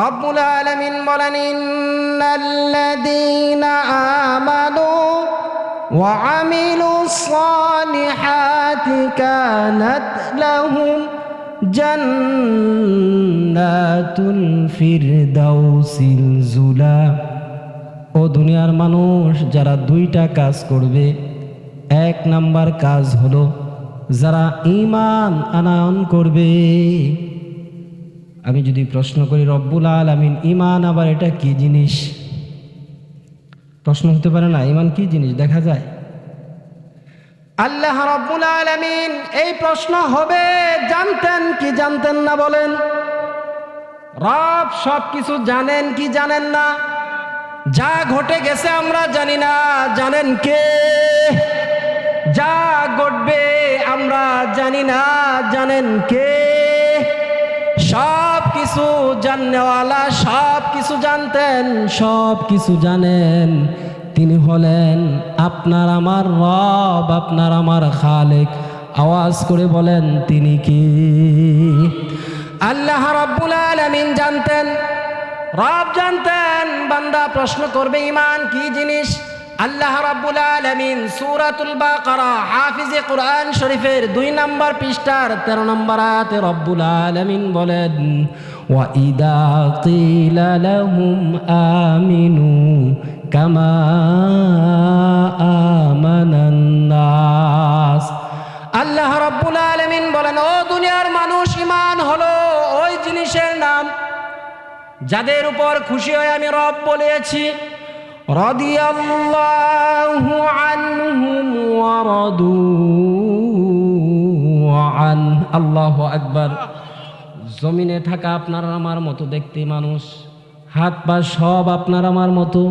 রব্বুল আলামিন বলেন, ইন্নাল্লাযীনা আমানু ওয়া আমিলুস সালিহাতি কানাত লাহুম জান্নাতুল ও দুনিয়ার মানুষ যারা দুইটা কাজ করবে, এক নাম্বার কাজ হলো যারা ইমান আনায়ন করবে। আমি যদি প্রশ্ন করি, রব্বুল আলামিন ইমান আবার এটা কি জিনিস? প্রশ্ন হতে পারে না ইমান কি জিনিস? দেখা যায়। আল্লাহ রব্বুল আলামিন এই প্রশ্ন হবে, জানতেন কি জানতেন না? বলেন। রব সব কিছু জানেন কি জানেন না? যা ঘটে গেছে আমরা জানি না, জানেন কে? যা ঘটবে আমরা জানি না, জানেন কে? কিছু জাননেওয়ালা সব কিছু জানতেন সব কিছু জানেন। তিনি হলেন আপনার আমার রব, আপনার আমার খালেক। আওয়াজ করে বলেন, তিনি কি? আল্লাহ রব্বুল আলামিন জানতেন, রব জানতেন। বান্দা প্রশ্ন করবে ইমান কি জিনিস? আল্লাহ রাব্বুল আলামিন সূরাতুল বাকারা, হাফিজে কোরআন শরীফের দুই নম্বর পৃষ্ঠার 13 নম্বর আয়াতে রব্বুল আলামিন বলেন ইদা কিলা লাহুম আমিনু কামা আমানান নাস আল্লাহ রাব্বুল আলামিন বলেন, ও দুনিয়ার মানুষ ইমান হলো ওই জিনিসের নাম যাদের উপর খুশি হয়ে আমি রব বলেছি। রাদিয়াল্লাহু আনহুম ওয়া রাদু আন আল্লাহু আকবার। জমিনে থাকা আপনার আমার মতো দেখতে মানুষ, হাত পা সব আপনার আমার মতো,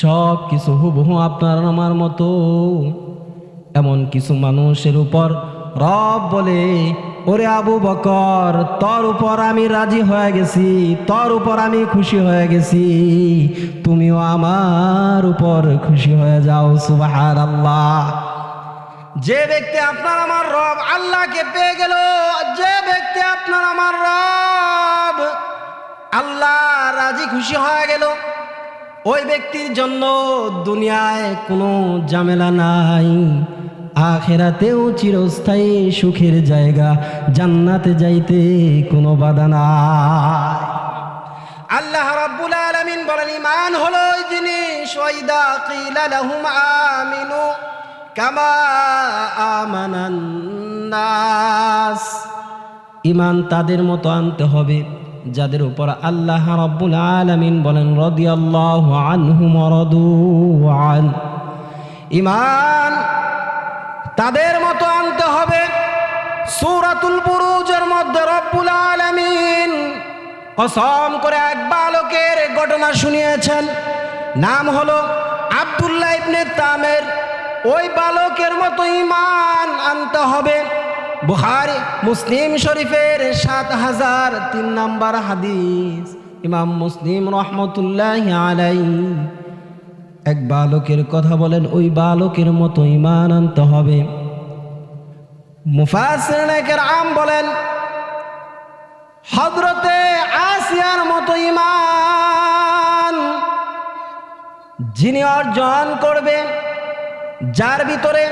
সব কিছু হুবহু আপনার আমার মতো, এমন কিছু মানুষের উপর রব বলে, ওরে আবু বকর, তোর উপর আমি রাজি হয়ে গেছি, তোর উপর আমি খুশি হয়ে গেছি, তুমিও আমার উপর খুশি হয়ে যাও সুবাহ আল্লাহ যে ব্যক্তি আপনার আমার রব, আল্লাহকে পেয়ে গেল। যে ব্যক্তি আপনার আমার রব, আল্লাহ রাজি খুশি হয়ে গেল। ওই ব্যক্তির জন্য দুনিয়ায় কোনো ঝামেলা নাই। আখেরাতেও চিরস্থায়ী সুখের জায়গা। জান্নাতে যাইতে কোনো বাধা নাই। আল্লাহ রাব্বুল আলামিন বলেন, ঈমান হলো ওই জিনিস, ওয়াইদা কিলা লাহুম আমিনু। ঈমান তাদের মতো আনতে হবে, যাদের উপর আল্লাহ রাব্বুল আলামিন বলেন রদি রাদু আন। ঈমান তাদের মতো আনতে হবে, সূরাতুল বুরুজের মধ্যে রব্বুল আলামিন অসম করে এক বালকের ঘটনা শুনিয়েছেন, নাম হলো আব্দুল্লাহ ইবনে তামের। ওই বালকের মতো ইমান আনতে হবে। বুখারি, মুসলিম শরীফের সাত হাজার তিন নাম্বার হাদিস। ইমাম মুসলিম রহমতুল্লাহ আলাই এক বালকের কথা বলেন, ওই বালকের মতো ইমান আনতে হবে। মুফাসির আম বলেন হজরতে আসিয়ার মতো ইমান যিনি অর্জন করবেন যার ভিতরে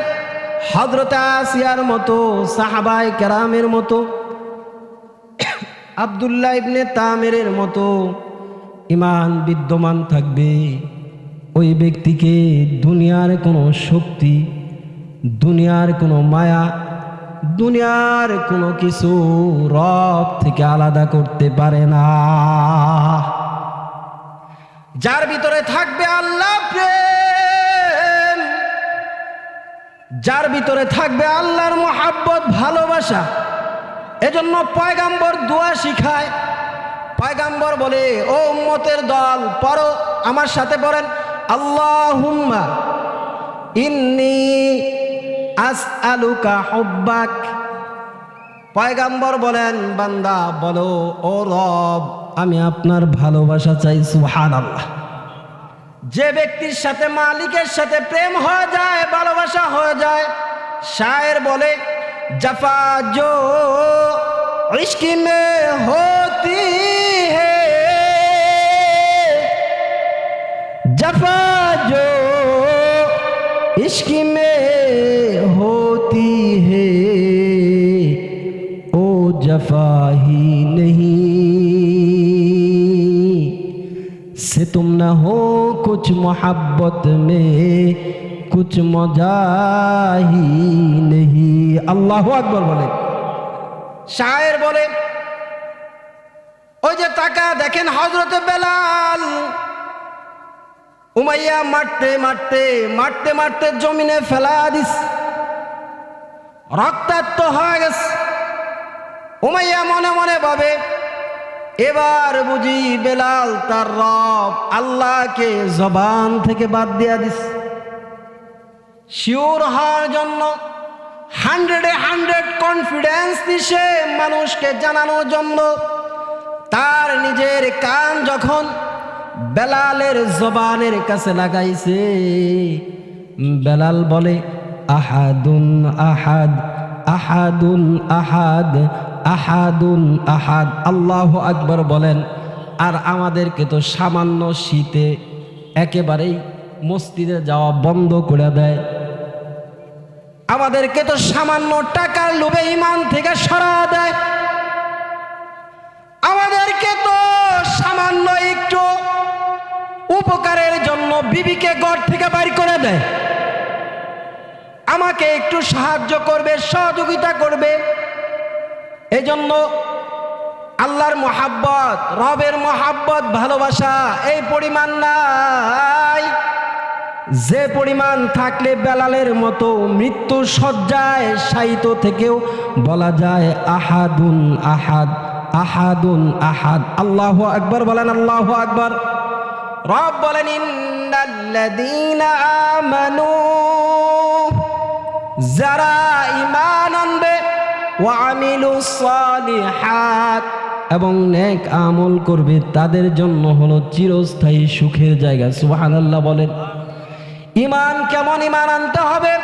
হজরতে আসিয়ার মতো সাহাবাই কেরামের মতো, আবদুল্লাহ ইবনে তামেরের মতো ইমান বিদ্যমান থাকবে। ওই ব্যক্তিকে দুনিয়ার কোনো শক্তি, দুনিয়ার কোনো মায়া, দুনিয়ার কোনো কিছু রব থেকে আলাদা করতে পারে না। যার ভিতরে থাকবে আল্লাহ প্রেম। যার ভিতরে থাকবে আল্লাহর মোহাব্বত, ভালোবাসা। এজন্য পয়গাম্বর দোয়া শিখায়। পয়গাম্বর বলে, ও উম্মতের দল, পড়ো, আমার সাথে পড়েন। আল্লাহুম্মা ইন্নি আসআলুকা হুব্বাক। পয়গাম্বর বলেন, বান্দা, বলো, ও রব, আমি আপনার ভালোবাসা চাই, সুবহানাল্লাহ। যে ব্যক্তির সাথে মালিকের সাথে প্রেম হয়ে যায়, ভালোবাসা হয়ে যায়, শায়ের বলে, জাফা জো ইস্কিমে হতি হে। জাফা জো ইস্কিমে হতি হে। ও জফা হি নহীं, সে তুম না हो कुछ मोहब्बत में कुछ मजा ही नहीं আল্লাহ আকবর বলে শায়ের বলে ওই যে টাকা দেখেন হজরতে বেলাল উমাইয়া মারতে মারতে মারতে মারতে জমিনে ফেলা দিস রক্তাক্ত হয়ে গেছে উমাইয়া মনে মনে ভাবে এবার বুঝি বেলাল তার রব আল্লাহকে জবান থেকে বাদ দিয়া দিস। শিওর হওয়ার জন্য হান্ড্রেডে হান্ড্রেড কনফিডেন্স দিছে মানুষকে জানানোর জন্য। তার নিজের কান যখন বেলালের জবানের কাছে লাগাইছে, বেলাল বলে, আহাদুন আহাদ আহাদুন আহাদ আহাদুন আহাদ। আল্লাহ আকবর বলেন, আর আমাদেরকে তো সামান্য শীতে একেবারেই মসজিদে যাওয়া বন্ধ করে দেয়। আমাদেরকে তো সামান্য টাকার লোভে ইমান থেকে সরা দেয়। আমাদেরকে তো সামান্য একটু উপকারের জন্য বিবিকে ঘর থেকে বাইর করে দেয়। আমাকে একটু সাহায্য করবে, সহযোগিতা করবে। এজন্য আল্লাহর মোহাব্বত, রবের মোহাব্বত, ভালোবাসা এই পরিমাণ নাই। যে পরিমাণ থাকলে বেলালের মতো মৃত্যু সজ্জায় সাহিত্য থেকেও বলা যায় আহাদুন আহাদ আহাদুন আহাদ। আল্লাহ আকবর বলেন আল্লাহ আকবর। রব বলেন আমানু, যারা ইমান আনবে এবং নেক আমল করবে তাদের জন্য হলো চিরস্থায়ী সুখের জায়গা। সুবহানাল্লাহ বলেন। ইমান কেমন ইমান আনতে হবে?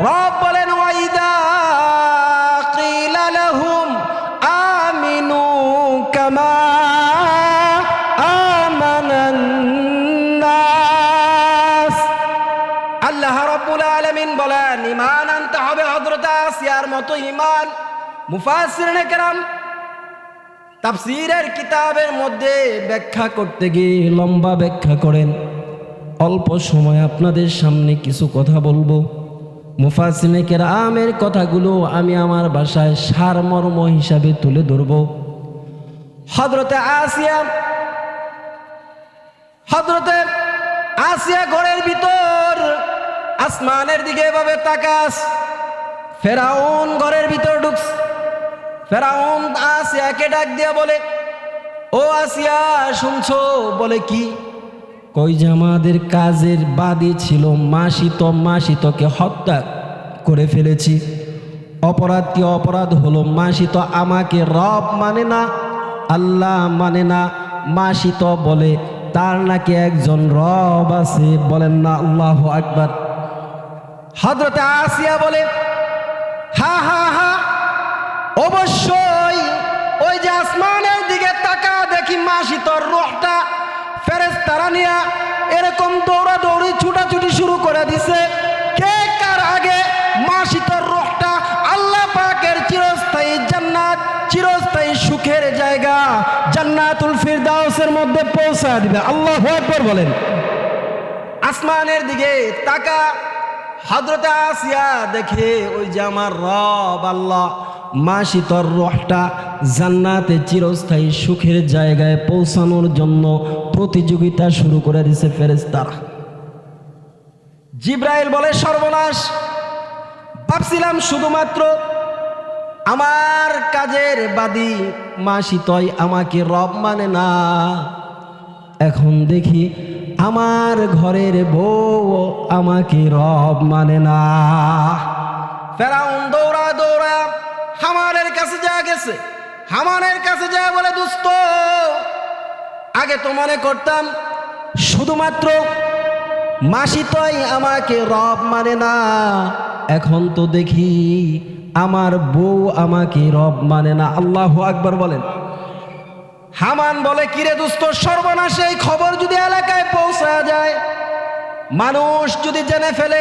রব বলেন, ওয়াইদা কিলা লাহুম আমিনু কামা আল্লাহ রাব্বুল আলামিন বলেন ইমান আনতে হবে হযরত আসিয়ার মতো ইমান মুফাসসিরিনে কেরাম, তাফসীরের কিতাবের মধ্যে ব্যাখ্যা করতে গিয়ে লম্বা ব্যাখ্যা করেন। অল্প সময় আপনাদের সামনে কিছু কথা বলব। মুফাসিনেকের আমের কথাগুলো আমি আমার বাসায় সারমর্ম হিসাবে তুলে ধরব। হজরতে আসিয়া হজরতে আসিয়া ঘরের ভিতর আসমানের দিকে এভাবে তাকাস। ফেরাউন ঘরের ভিতর ঢুকস ফেরাউন আসিয়াকে ডাক দিয়া বলে, ও আসিয়া, শুনছো? বলে, কি? কই যে আমাদের কাজের বাদী ছিল মাসিত মাসিতকে হত্যা করে ফেলেছি। অপরাধটি অপরাধ হলো? মাসিত আমাকে রব মানে না, আল্লাহ মানে না। মাসিত বলে, তার নাকি একজন রব আছে? বলেন না, আল্লাহ আকবার। হজরতে আসিয়া বলে, হা হা হা, অবশ্যই ওই যে আসমানের দিকে তাকা, দেখি মাসিতর রোহটা। ফেরেস্তারা নিয়া এরকম দৌড়াদৌড়ি, ছুটাছুটি শুরু করে দিছে। কে কার আগে মাসিতর রোহটা? আল্লাহ পাকের চিরস্থায়ী জান্নাত, চিরস্থায়ী সুখের জায়গা জান্নাতুল ফিরদাউসের মধ্যে পৌঁছা দিবে। আল্লাহ আকবার বলেন। আসমানের দিকে তাকা হজরতে আসিয়া দেখে ওই যে আমার রব আল্লাহ, মাসিতর রহটা জান্নাতে চিরস্থায়ী সুখের জায়গায় পৌঁছানোর জন্য প্রতিযোগিতা শুরু করে দিছে ফেরেস্তারা জিব্রাইল বলে, সর্বনাশ, ভাবছিলাম শুধুমাত্র আমার কাজের বাদী মাসিতয় আমাকে রব মানে না। এখন দেখি আমার ঘরের বউ আমাকে রব মানে না। ফেরাউন দৌড়া দৌড়া হামারের কাছে যা গেছে। হামানের কাছে যা বলে, দুস্ত, আগে তো মনে করতাম শুধুমাত্র মাসিতই আমাকে রব মানে না। এখন তো দেখি আমার বউ আমাকে রব মানে না। আল্লাহ আকবার বলেন। হামান বলে, কিরে দুস্ত, সর্বনাশ এই খবর যদি এলাকায় পৌঁছা যায়, মানুষ যদি জেনে ফেলে,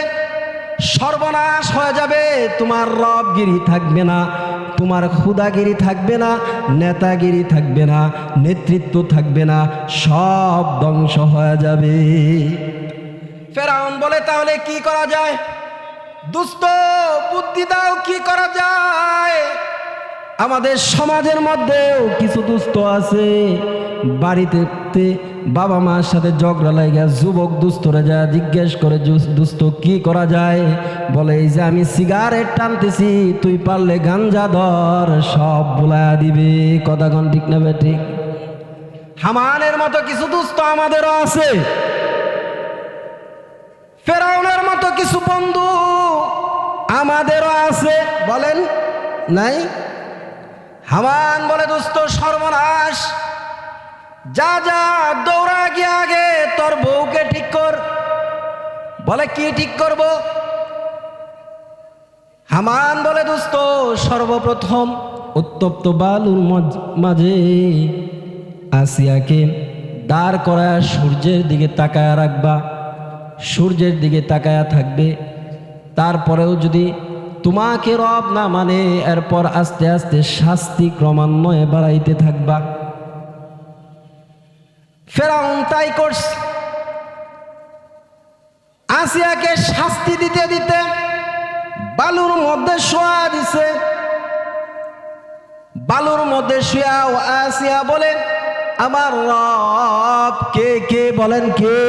সর্বনাশ হয়ে যাবে, তোমার রবগিরি থাকবে না, তোমার ক্ষুদাগিরি থাকবে না, নেতাগিরি থাকবে না, নেতৃত্ব থাকবে না, সব ধ্বংস হয়ে যাবে। ফেরাউন বলে, তাহলে কি করা যায়? দুস্থ বুদ্ধি দাও, কি করা যায়? আমাদের সমাজের মধ্যেও কিছু দুস্থ আছে। বাড়িতে বাবা মার সাথে ঝগড়া লাগে যুবক দুস্থরে যা জিজ্ঞেস করে দুস্থ কি করা যায়? বলে, এই যে আমি সিগারেট টানতেছি, তুই পারলে গাঞ্জা ধর, সব বলা দিবে। কথা কন ঠিক নেবে ঠিক হামানের মতো কিছু দুস্থ আমাদেরও আছে। ফেরাউনের মতো কিছু বন্ধু আমাদেরও আছে। বলেন, নাই? হামান বলে, দোস্ত, সর্বনাশ। যা যা, দৌড়া, গিয়ে আগে, তোর বউকে ঠিক কর। বলে, কি ঠিক করব? হামান বলে, দোস্ত, সর্বপ্রথম উত্তপ্ত বালুর মাঝে আসিয়াকে দাঁড় করা সূর্যের দিকে তাকায়া রাখবা। সূর্যের দিকে তাকায়া থাকবে। তারপরেও যদি তোমাকে রব না মানে এরপর আস্তে আস্তে শাস্তি ক্রমান্বয়ে বাড়াইতে থাকবা। ফেরাউন তাই করছে। আসিয়াকে শাস্তি দিতে দিতে বালুর মধ্যে শোয়া দিছে। বালুর মধ্যে শুয়া আসিয়া বলে, আমার রব কে কে বলেন কে?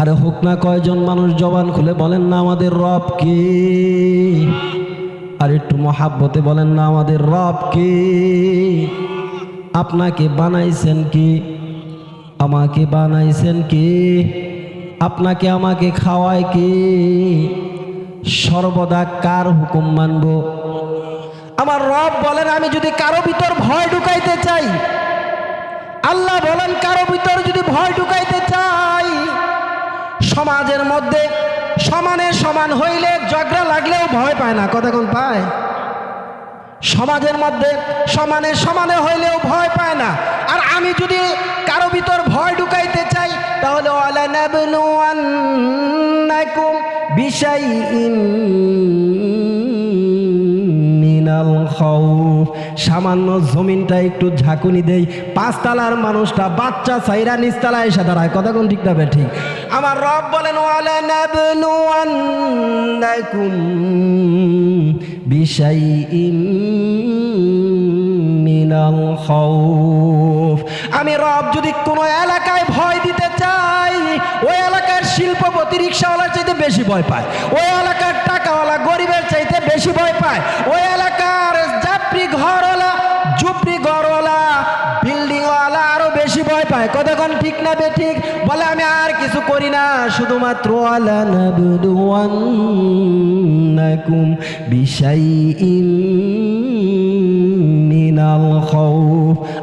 আরে হোক না কয়জন মানুষ জবান খুলে বলেন না আমাদের রব কে? আর একটু মহাব্বতে বলেন না আমাদের রব কে? আপনাকে বানাইছেন কি? আমাকে বানাইছেন কে? আপনাকে আমাকে খাওয়ায় কে? সর্বদা কার হুকুম মানব? আমার রব বলেন, আমি যদি কারও ভিতর ভয় ঢুকাইতে চাই, আল্লাহ বলেন, কারও ভিতর যদি ভয় ঢুকাইতে চাই সমাজের মধ্যে সমানে সমান হইলে ঝগড়া লাগলেও ভয় পায় না। কতক্ষণ পায়? সমাজের মধ্যে সমানে সমানে হইলেও ভয় পায় না। আর আমি যদি কারও ভিতর ভয় ঢুকাইতে চাই, তাহলে সামান্য জমিনটা একটু ঝাঁকুনি দেই। পাঁচতলার মানুষটা বাচ্চা চাইরা নিচতলায় এসে দাঁড়ায়। কোন ঠিক না ঠিক? আমার রব বলেন, ওয়ালা নাবলুয়ান্নাকুম বিশাইইন মিনাল খাউফ। আমি রব, যদি কোনো এলাকায় ভয় দিতে চাই, ওই এলাকার শিল্পপতি রিক্সাওয়ালার চাইতে বেশি ভয় পায়, ওই এলাকার টাকাওয়ালা গরিবের চাইতে বেশি ভয় পায়, ওই এলাকার যাত্রী ঘরওয়ালা ঝুপড়ি ঘরওয়ালা ভয় পায়। কতক্ষণ ঠিক না বে ঠিক? বলে, আমি আর কিছু করি না। শুধুমাত্র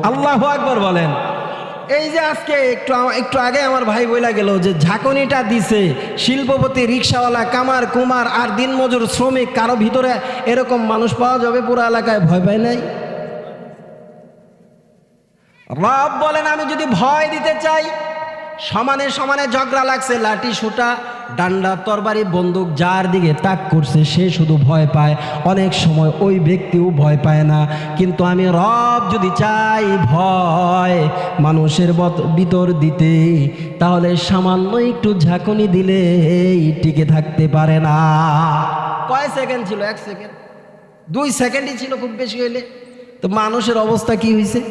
আল্লাহু আকবার বলেন। এই যে আজকে একটু একটু আগে আমার ভাই বইলা গেল যে ঝাঁকুনিটা দিছে, শিল্পপতি, রিক্সাওয়ালা, কামার, কুমার আর দিনমজুর, শ্রমিক, কারও ভিতরে এরকম মানুষ পাওয়া যাবে পুরো এলাকায়? ভয় পায় নাই? রব বলেন, আমি যদি ভয় দিতে চাই, সমানে সমানে ঝগড়া লাগছে, লাঠি সুটা ডান্ডা তরবারি, বন্দুক যার দিকে তাক করছে, সে শুধু ভয় পায়। অনেক সময় ওই ব্যক্তিও ভয় পায় না। কিন্তু আমি রব যদি চাই ভয় মানুষের ভিতর দিতে, তাহলে সামান্য একটু ঝাঁকুনি দিলে টিকে থাকতে পারে না। কয় সেকেন্ড ছিল? এক সেকেন্ড। দুই সেকেন্ডই ছিল খুব বেশি হইলে। তো মানুষের অবস্থা কি হয়েছে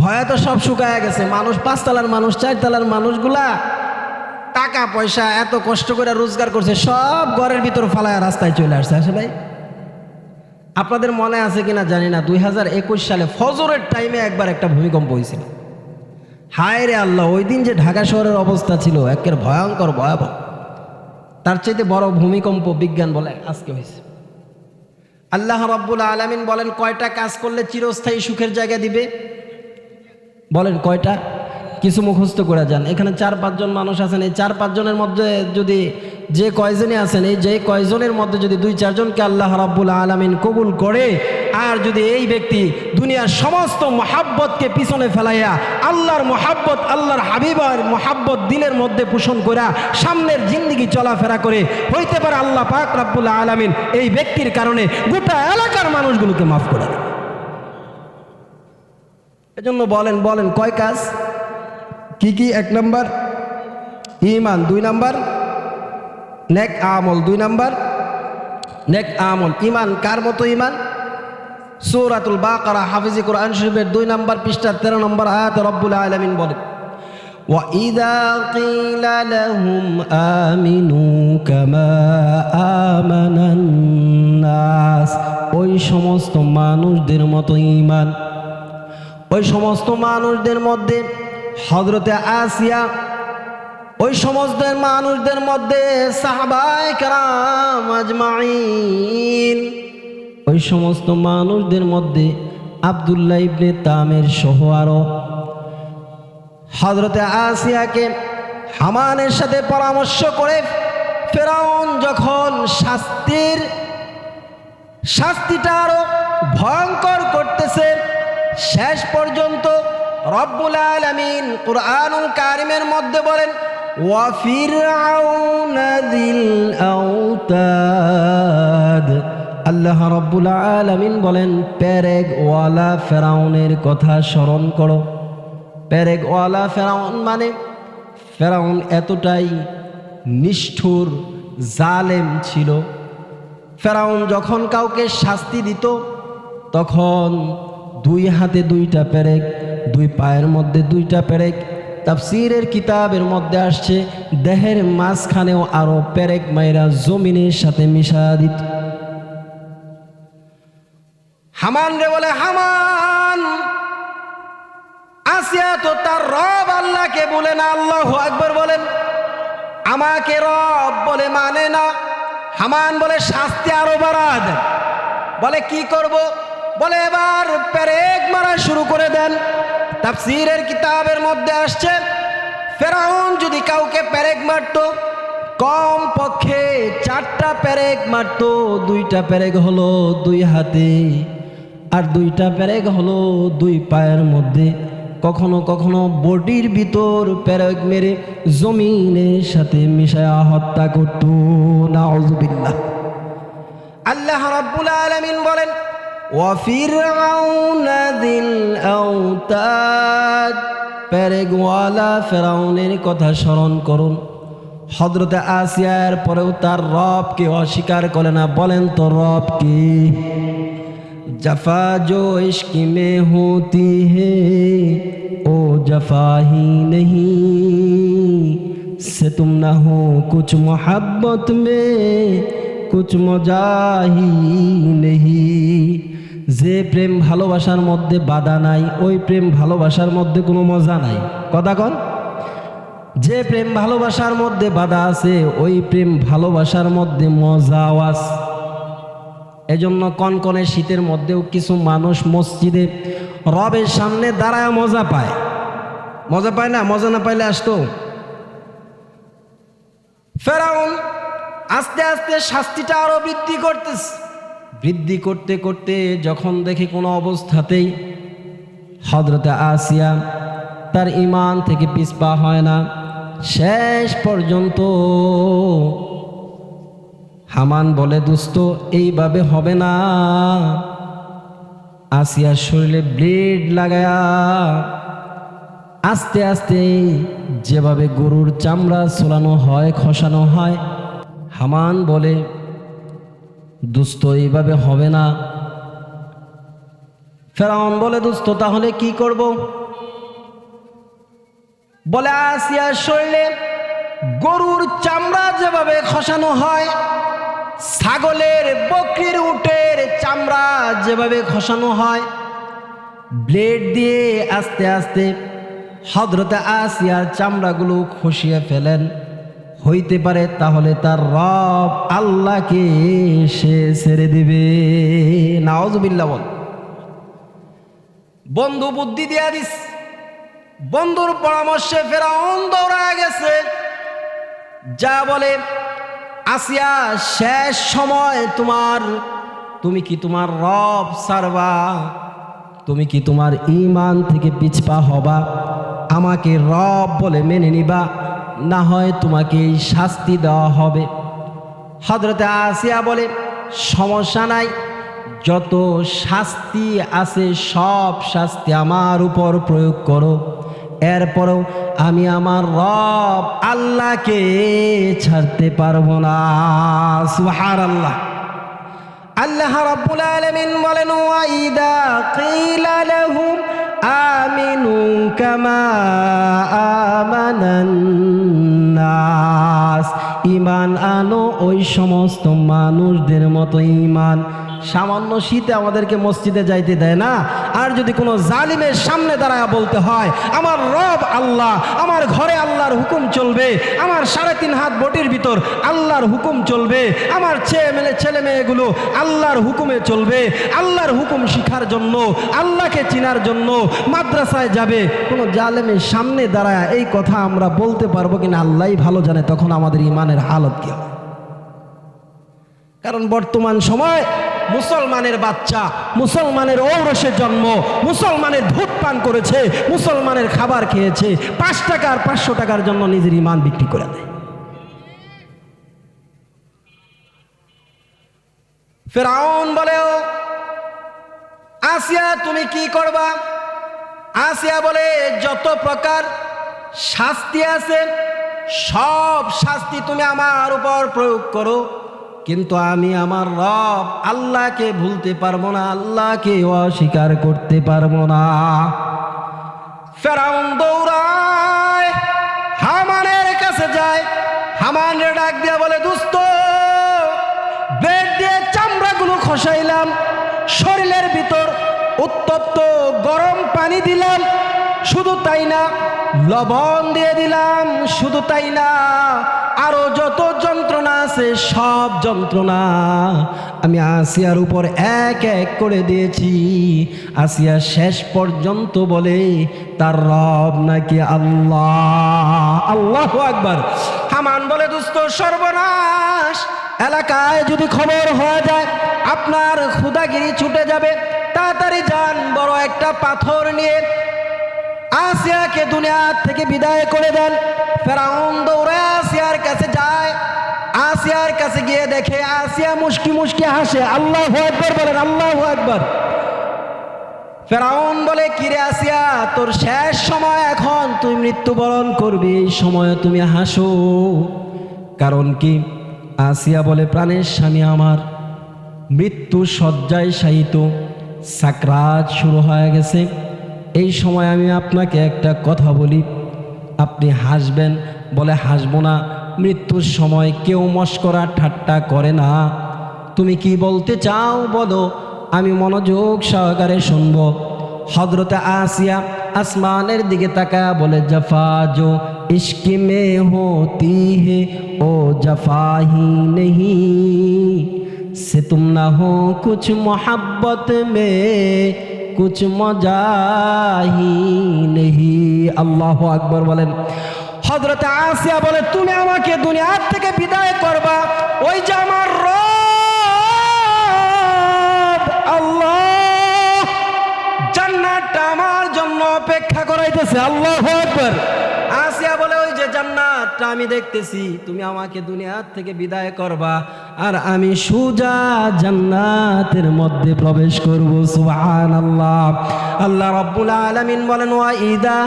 ভয়ে তো সব শুকায় গেছে। মানুষ, পাঁচতলার মানুষ, চারতলার মানুষগুলা টাকা, পয়সা, এত কষ্ট করে রোজগার করছে, সব ঘরের ভিতর ফালায় রাস্তায় চলে আসছে। আসলে আপনাদের মনে আছে কিনা জানি না, দুই হাজার একুশ সালে ফজরের টাইমে একবার একটা ভূমিকম্প হয়েছিল। হায় রে আল্লাহ, ওই দিন যে ঢাকা শহরের অবস্থা ছিল, একের ভয়ঙ্কর, ভয়াবহ। তার চাইতে বড় ভূমিকম্প বিজ্ঞান বলে আজকে হয়েছে। আল্লাহ রব্বুল আলমিন বলেন, কয়টা কাজ করলে চিরস্থায়ী সুখের জায়গা দিবে? বলেন কয়টা? কিছু মুখস্থ করে যান। এখানে চার পাঁচজন মানুষ আছেন। এই চার পাঁচজনের মধ্যে যদি যে কয়জনে আছেন, এই যে কয়জনের মধ্যে যদি দুই চারজনকে আল্লাহ রাব্বুল আলামিন কবুল করে, আর যদি এই ব্যক্তি দুনিয়ার সমস্ত মহাব্বতকে পিছনে ফেলাইয়া আল্লাহর মহাব্বত, আল্লাহর হাবিবার মহাব্বত দিলের মধ্যে পোষণ করা সামনের জিন্দিগি চলাফেরা করে, হইতে পারে আল্লাহ পাক রাব্বুল আলামিন এই ব্যক্তির কারণে গোটা এলাকার মানুষগুলোকে মাফ করে দেয় এজন্য বলেন বলেন কয় কাজ কি কি এক নাম্বার ইমান দুই নাম্বার নেক আমল দুই নাম্বার নেক আমল ইমান কার মতো ইমান সূরাতুল বাকারা হাফিজি কোরআন শরীফের দুই নাম্বার পৃষ্ঠার তেরো নম্বর আয়াত রব্বুল আলামিন বলেন وإذا قيل لهم آمنوا كما آمن الناس ওই সমস্ত মানুষদের মতো ইমান ওই সমস্ত মানুষদের মধ্যে হজরতে আসিয়া, ওই সমস্ত মানুষদের মধ্যে সাহাবাই কারাম আজমাইন, ওই সমস্ত মানুষদের মধ্যে আবদুল্লাহ ইবনে তামের সহ আরও। হজরতে আসিয়াকে হামানের সাথে পরামর্শ করে ফেরাউন যখন শাস্তির, শাস্তিটা আরও ভয়ঙ্কর করতেছে শেষ পর্যন্ত রব্বুল আলমিন কোরআন কারিমের মধ্যে বলেন আল্লাহ রব্বুল আলমিন বলেন প্যারেগ ওয়ালা ফেরাউনের কথা স্মরণ করো। প্যারেগ ওয়ালা ফেরাউন মানে ফেরাউন এতটাই নিষ্ঠুর, জালেম ছিল। ফেরাউন যখন কাউকে শাস্তি দিত, তখন দুই হাতে দুইটা পেরেক, দুই পায়ের মধ্যে দুইটা পেরেক। তাফসিরের কিতাবের মধ্যে আসছে, দেহের মাঝখানেও আরও পেরেক মায়েরা জমিনের সাথে মিশা দিত। হামান রে বলে, হামান, আসিয়া তো তার রব আল্লাহকে বলে না, আল্লাহ আকবর বলেন। আমাকে রব বলে মানে না। হামান বলে, শাস্তি আরও বাড়াদ বলে, কি করব? বলে এবার পেরেক মারা শুরু করে দেন। তাফসিরের কিতাবের মধ্যে আসছে, ফেরাউন যদি কাউকে পেরেক মারত কম পক্ষে চারটা পেরেক মারত, দুইটা পেরেক হলো দুই হাতে আর দুইটা পেরেক হলো দুই পায়ের মধ্যে। কখনো কখনো বডির ভিতর পেরেক মেরে জমিনের সাথে মিশায়া হত্যা করত। নাউজুবিল্লাহ। আল্লাহ রাব্বুল আলামিন বলেন وفرعون ذي الأوتاد প্যারেগওয়ালা ফেরাউনের কথা স্মরণ করুন। হজরতে আসিয়ার পরেও তার রবকে অস্বীকার করে না, বলেন তো রব কি? জফা জো ইশকি মে হতি হে, ও জফা হি নহি, সে তুম না হো কুছ মোহাব্বত মে, কুছ মজা হি নহি। যে প্রেম ভালোবাসার মধ্যে বাধা নাই, ওই প্রেম ভালোবাসার মধ্যে কোনো মজা নাই। কথা কন। যে প্রেম ভালোবাসার মধ্যে বাধা আছে, ওই প্রেম ভালোবাসার মধ্যে মজাও আছে। এজন্য কনকনে শীতের মধ্যেও কিছু মানুষ মসজিদে রবের সামনে দাঁড়ায় মজা পায়। মজা পায় না? মজা না পাইলে আসতো? ফেরাউন আস্তে আস্তে শাস্তিটা আরও বৃদ্ধি করতেছে। বৃদ্ধি করতে করতে যখন দেখি কোনো অবস্থাতেই হজরতে আসিয়া তার ইমান থেকে পিসপা হয় না, শেষ পর্যন্ত হামান বলে, দুস্ত, এইভাবে হবে না। আসিয়ার শরীরে ব্লেড লাগায়া আস্তে আস্তে যেভাবে গরুর চামড়া চোলানো হয়, খসানো হয়, হামান বলে দুস্ত এইভাবে হবে না। ফেরাউন বলে, দুস্থ, তাহলে কি করব? বলে আসিয়ার শরীরে গরুর চামড়া যেভাবে খসানো হয়, ছাগলের বকরির উটের চামড়া যেভাবে খসানো হয়, ব্লেড দিয়ে আস্তে আস্তে হজরতে আসিয়ার চামড়াগুলো খসিয়ে ফেলেন। হইতে পারে, তাহলে তার রব আল্লাহকে সে ছেড়ে দিবে। নাওজবিল্লা বল। বন্ধু বুদ্ধি দিয়া দিস। বন্ধুর পরামর্শে ফেরাউন দৌড়ায় গেছে। যা বলে, আসিয়া শেষ সময় তোমার, তুমি কি তোমার রব সারবা তুমি কি তোমার ইমান থেকে পিছপা হবা? আমাকে রব বলে মেনে নিবা। না হয় তোমাকে শাস্তি দেওয়া হবে। হজরতে আসিয়া বলে, সমস্যা নাই, যত শাস্তি আছে সব শাস্তি আমার উপর প্রয়োগ করো। এরপরেও আমি আমার রব আল্লাহকে ছাড়তে পারব না। আল্লাহ আল্লাহ রাব্বুল আলামিন বলেন ওয়াইদা কিলা লাহুম আমিনু কামা آمن الناس ঈমান আনো ওই সমস্ত মানুষদের মতো ঈমান। সামান্য শীতে আমাদেরকে মসজিদে যাইতে দেয় না। আর যদি কোনো জালিমের সামনে দাঁড়ায় বলতে হয়, আমার রব আল্লাহ, আমার ঘরে আল্লাহর হুকুম চলবে, আমার সাড়ে তিন হাত বটির ভিতর আল্লাহর হুকুম চলবে, আমার ছেলে মেয়ে ছেলে মেয়েগুলো আল্লাহর হুকুমে চলবে, আল্লাহর হুকুম শিখার জন্য, আল্লাহকে চিনার জন্য মাদ্রাসায় যাবে। কোনো জালেমের সামনে দাঁড়ায় এই কথা আমরা বলতে পারব কিনা আল্লাহই ভালো জানে, তখন আমাদের ইমানের হালত কি হবে? কারণ বর্তমান সময় মুসলমানের বাচ্চা, মুসলমানের ঔরসে জন্ম, মুসলমানের ধূপ পান করেছে, মুসলমানের খাবার খেয়েছে, পাঁচ টাকা আর পাঁচশো টাকার জন্য নিজের ইমান বিক্রি করে দেয়। ফেরাউন বলেও আসিয়া তুমি কি করবা? আসিয়া বলে, যত প্রকার শাস্তি আছে, সব শাস্তি তুমি আমার উপর প্রয়োগ করো। কিন্তু আমি আমার রব আল্লাহকে ভুলতে পারব না, আল্লাহকে অস্বীকার করতে পারব না। ফেরাউন দৌড়ায়, হামানের কাছে যায়, হামানের ডাক দিয়া বলে, দুস্ত বেড দিয়ে চামড়াগুলো খসাইলাম, শরীরের ভিতর উত্তপ্ত গরম পানি দিলাম, শুধু তাই না, লবণ দিয়ে দিলাম, শুধু তাই না আরও যত যন্ত্রণা আছে, সব যন্ত্রণা আমি আসিয়ার উপর এক এক করে দিয়েছি। আসিয়া শেষ পর্যন্ত বলে, তার রব নাকি আল্লাহ। আল্লাহ আকবার। হামান বলে দুস্থ সর্বনাশ, এলাকায় যদি খবর হয়ে যায়, আপনার ক্ষুদাগিরি ছুটে যাবে। তাড়াতাড়ি যান, বড় একটা পাথর নিয়ে আসিয়াকে দুনিয়ার থেকে বিদায় করে দেন। ফেরাউন দৌড়ে আসিয়ার কাছে যায়। আসিয়ার কাছে গিয়ে দেখে আসিয়া মুশকি মুশকি হাসে। আল্লাহ একবার বলেন, আল্লাহ একবার ফেরাউন বলে, কিরে আসিয়া, তোর শেষ সময় এখন। তুই মৃত্যুবরণ করবি, এই সময় তুমি হাসো। কারণ কি? আসিয়া বলে, প্রাণের স্বামী আমার মৃত্যু শয্যায় শায়িত। সাকরাত শুরু হয়ে গেছে। এই সময় আমি আপনাকে একটা কথা বলি। আপনি হাসবেন, বলে হাসব না। মৃত্যুর সময় কেউ মস্করা ঠাট্টা করে না। তুমি কি বলতে চাও বলো, আমি মনোযোগ সহকারে শুনব। হজরতে আসিয়া আসমানের দিকে তাকা বলে জফাজো ইস্কি মে হতি হে, ও জফাহি নেহি। সে তুম না হো কুছ মোহাব্বত মে কুছ মজাহি নেহি আল্লাহ আকবর বলেন। হজরত আসিয়া বলে, তুমি আমাকে দুনিয়ার থেকে বিদায় করবা। ওই যে আমার আল্লাহ। জান্নাতটা আমার জন্য অপেক্ষা করাইতেছে। আল্লাহ আকবর। আসিয়া বলে, ওই যে জান্নাতটা আমি দেখতেছি। তুমি আমাকে দুনিয়ার থেকে বিদায় করবা। আর আমি সুজা জান্নাতের মধ্যে প্রবেশ করব, সুবহানাল্লাহ। আল্লাহ রাব্বুল আলামিন বলেন, ওয়া ইদা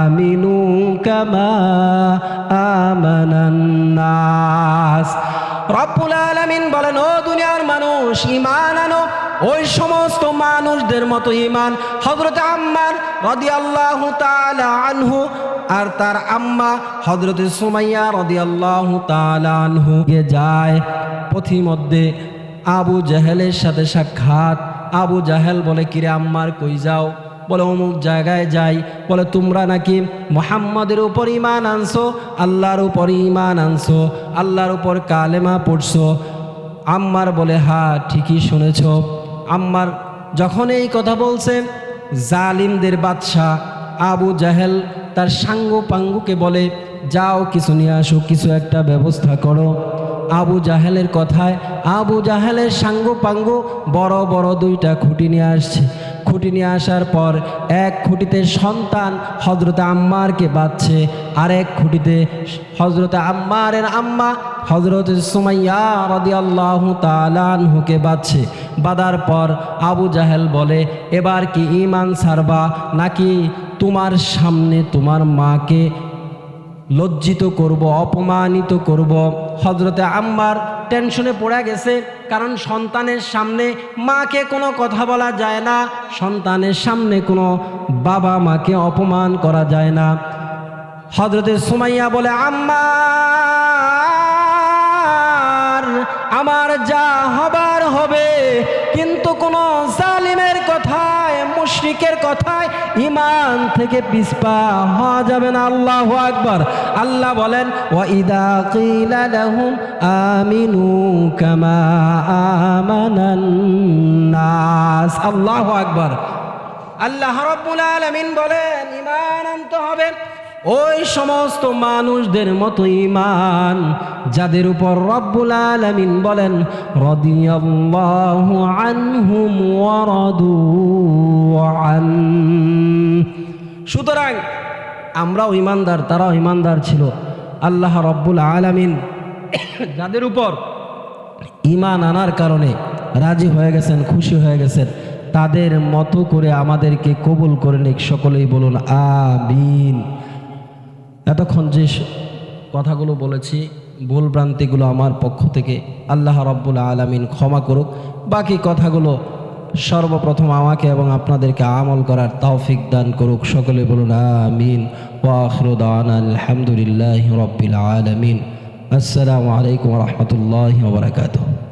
আমিনু কামা আমানান রব্বুল আলামিন বলেন, ও দুনিয়ার মানুষ, ঈমান আনো। ওই সমস্ত মানুষদের মতো ইমান ঈমান হযরত আম্মার রাদিয়াল্লাহু তাআলা আনহু আর তার আম্মা হযরত সুমাইয়া রাদিয়াল্লাহু গে যায় পথিমধ্যে আবু জাহেলের সাথে সাক্ষাৎ। আবু জাহেল বলে, কিরে আম্মার, কই যাও? বলে, অমুক জায়গায় যাই। বলে, তোমরা নাকি মোহাম্মদের উপর ইমান আনছো, আল্লাহর উপর ইমান আনছো, আল্লাহর উপর কালেমা পড়ছো? আম্মার বলে হা ঠিকই শুনেছ। আম্মার যখন এই কথা বলছেন জালিমদের বাদশাহ আবু জাহেল তার সাঙ্গু পাঙ্গুকে বলে, যাও কিছু নিয়ে আসো, কিছু একটা ব্যবস্থা করো। আবু জাহেলের কথায়, আবু জাহেলের সাঙ্গ পাঙ্গ বড় বড় দুইটা খুঁটি নিয়ে আসছে। খুঁটি নিয়ে আসার পর এক খুঁটিতে সন্তান হজরতে আম্মারকে বাঁচছে আর এক খুঁটিতে হজরতে আম্মারের আম্মা হজরত সুমাইয়া রদি আল্লাহ তালানহুকে বাঁচছে বাদার পর আবু জাহেল বলে, এবার কি ইমান সারবা নাকি তোমার সামনে তোমার মাকে লজ্জিত করব, অপমানিত করব। হজরতে আম্মার টেনশনে পড়ে গেছে, কারণ সন্তানের সামনে মাকে কোনো কথা বলা যায় না, সন্তানের সামনে কোনো বাবা মাকে অপমান করা যায় না। হজরতে সুমাইয়া বলে, আম্মার, আমার যা হবার হবে, কিন্তু কোনো জালিমের কথায়, মুশরিকের কথায় ইমান থেকে পিসপা হওয়া যাবে না, আল্লাহ আকবার। আল্লাহ বলেন, ওয়াইদা কিলা লাহুম আমিনু কামা আল্লাহ আকবার। আল্লাহ রব্বুল আলামিন বলেন, ইমান আনতে হবে। ওই সমস্ত মানুষদের মতো ইমান যাদের উপর রব্বুল আলামিন বলেন সুতরাং আমরাও ঈমানদার, তারাও ঈমানদার ছিল। আল্লাহ রব্বুল আলামিন যাদের উপর ইমান আনার কারণে রাজি হয়ে গেছেন, খুশি হয়ে গেছেন, তাদের মতো করে আমাদেরকে কবুল করে নিক। সকলেই বলুন, আমিন। এতক্ষণ যে কথাগুলো বলেছি, ভুল ভ্রান্তিগুলো আমার পক্ষ থেকে আল্লাহ রব্বুল আলামিন ক্ষমা করুক। বাকি কথাগুলো সর্বপ্রথম আমাকে এবং আপনাদেরকে আমল করার তৌফিক দান করুক। সকলে বলুন আমিন। ওয়াখরুদান আলহামদুলিল্লাহ রব্বিল আলমিন। আসসালামু আলাইকুম রহমতুল্লাহ বারকাতুহ।